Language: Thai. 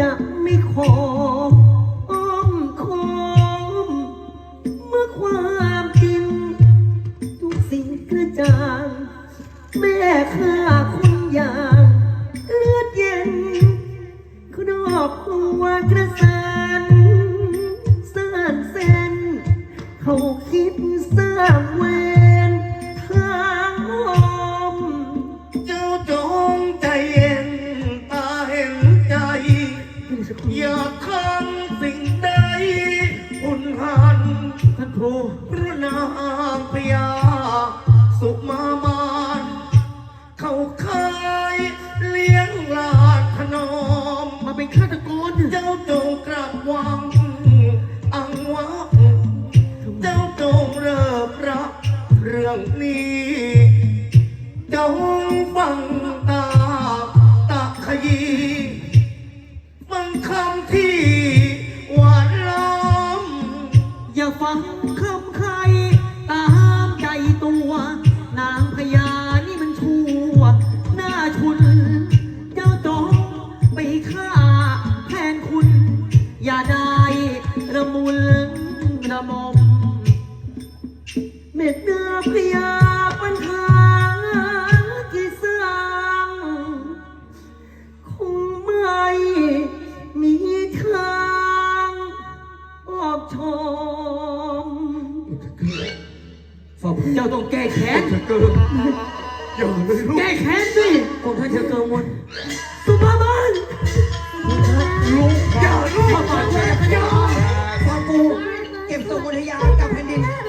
จะไม่ขออ้อมค้อม เมื่อความจริงทุกสิ่งกระจ่าง แม่ข้าคนอย่างเลือดเย็นครอบครัวกระสันสางเส้น เขาคิดสร้างเว อย่าทำสิ่งใดหุนหันท่านครูพระนางพญาสุมามานเขาเคยเลี้ยงหลานถนอม มาเป็นฆาตกรเจ้าจงกราบวัง อังวะเจ้าจงเริบรับเรื่องนี้จงฟังตาตะขยี คำที่หวานล้อม อย่าฟังคำใคร ตามใจตัว นางพญานี่มันชั่วหน้าชุน เจ้าจงไปฆ่าแทนคุณ อย่าได้ระมุนระมมเม็ดเนื้อพญา มฝากเจ้าต้องแก้แค้นจะเกินอย่าเลยลูกแก้แค้นสิผมท่านเธอเกินหมดสุภาพนลูกอย่าลูกขอต่อยแม่พญาพอกูเก็บตัวบนยากับแผ่นดิน